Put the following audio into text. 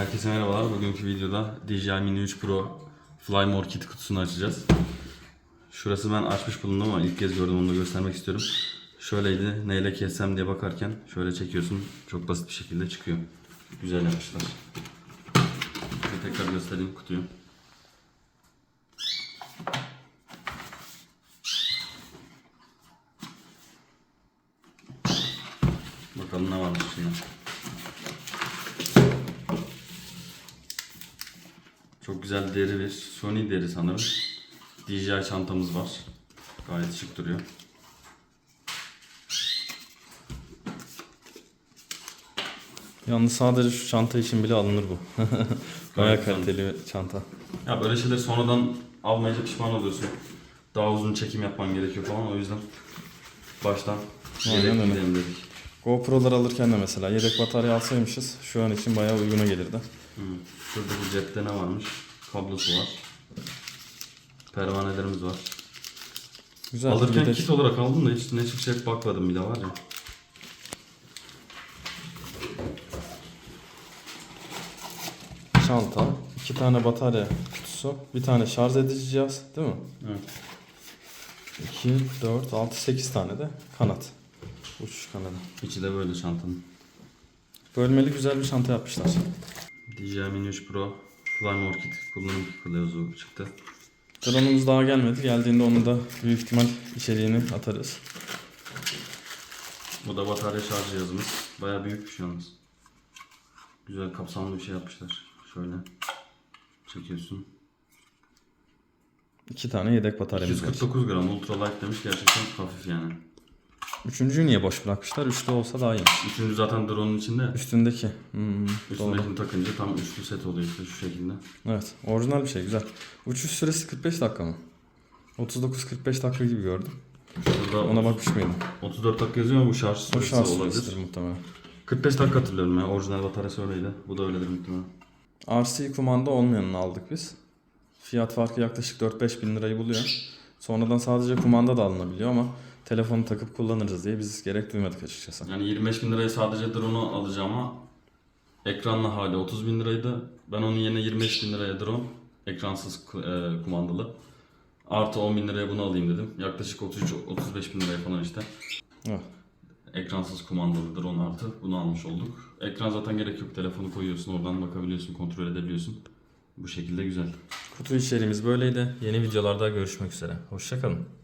Herkese merhabalar. Bugünkü videoda DJI Mini 3 Pro Flymore Kit kutusunu açacağız. Şurası ben açmış bulundum ama ilk kez gördüm onu da göstermek istiyorum. Şöyleydi. Neyle kessem diye bakarken şöyle çekiyorsun. Çok basit bir şekilde çıkıyor. Güzel yapmışlar. Şöyle tekrar göstereyim kutuyu. Bakalım ne varmış içinde. Çok güzel deri bir Sony deri sanırım. DJI çantamız var. Gayet şık duruyor. Yalnız sadece şu çanta için bile alınır bu. Baya kaliteli bir çanta. Ya böyle şeyleri sonradan almayınca pişman oluyorsun. Daha uzun çekim yapman gerekiyor falan o yüzden baştan Aynen öyle. dedik. GoPro'lar alırken de mesela yedek batarya alsaymışız şu an için bayağı uyguna gelirdi. Hı. Şurada bu cepte ne varmış? Kablosu var. Pervanelerimiz var. Güzel. Alırken yedek- kit olarak aldım da hiç ne çıkacak bakmadım bile var ya. çanta, iki tane batarya kutusu, bir tane şarj edici cihaz değil mi? Evet. 2, 4, 6, 8 tane de kanat. Uçuş kanadı. İçi de böyle çantanın. Bölmeli güzel bir çanta yapmışlar. DJI Mini 3 Pro Flymore Kit kullanım kılavuzu çıktı. Drone'umuz daha gelmedi. Geldiğinde onu da büyük ihtimal içeriğini atarız. Bu da batarya şarj cihazımız. Bayağı büyükmüş yalnız. Güzel kapsamlı bir şey yapmışlar. Şöyle çekiyorsun. İki tane yedek bataryamız var. 249 gram ultra light demiş gerçekten hafif yani. Üçüncüyü niye boş bırakmışlar? Üçlü olsa daha iyi. Üçüncü zaten drone'un içinde. Üstündeki. Hmm, doğru. Üstündekini takınca tam üçlü set oluyor işte şu şekilde. Evet. Orijinal bir şey. Güzel. Uçuş süresi 45 dakika mı? 39-45 dakika gibi gördüm. Burada Ona bakmış mıydım? 34 dakika yazıyor ama bu şarj O süresi şans olabilir. süresidir muhtemelen. 45 dakika hatırlıyorum ya. Orijinal bataryası öyleydi. Bu da öyledir muhtemelen. RC kumanda olmayanını aldık biz. Fiyat farkı yaklaşık 4-5 bin lirayı buluyor. Sonradan sadece kumanda da alınabiliyor ama telefonu takıp kullanırız diye biz gerek duymadık açıkçası. Yani 25 bin liraya sadece drone'u alacağım ama ekranlı hali 30 bin liraydı. Ben onun yerine 25 bin liraya drone, ekransız e, kumandalı. Artı 10 bin liraya bunu alayım dedim. Yaklaşık 33-35 bin liraya falan işte. Evet. Ekransız kumandalı drone artı bunu almış olduk. Ekran zaten gerek yok. Telefonu koyuyorsun oradan bakabiliyorsun, kontrol edebiliyorsun. Bu şekilde güzel. Kutu içeriğimiz böyleydi. Yeni videolarda görüşmek üzere. Hoşçakalın.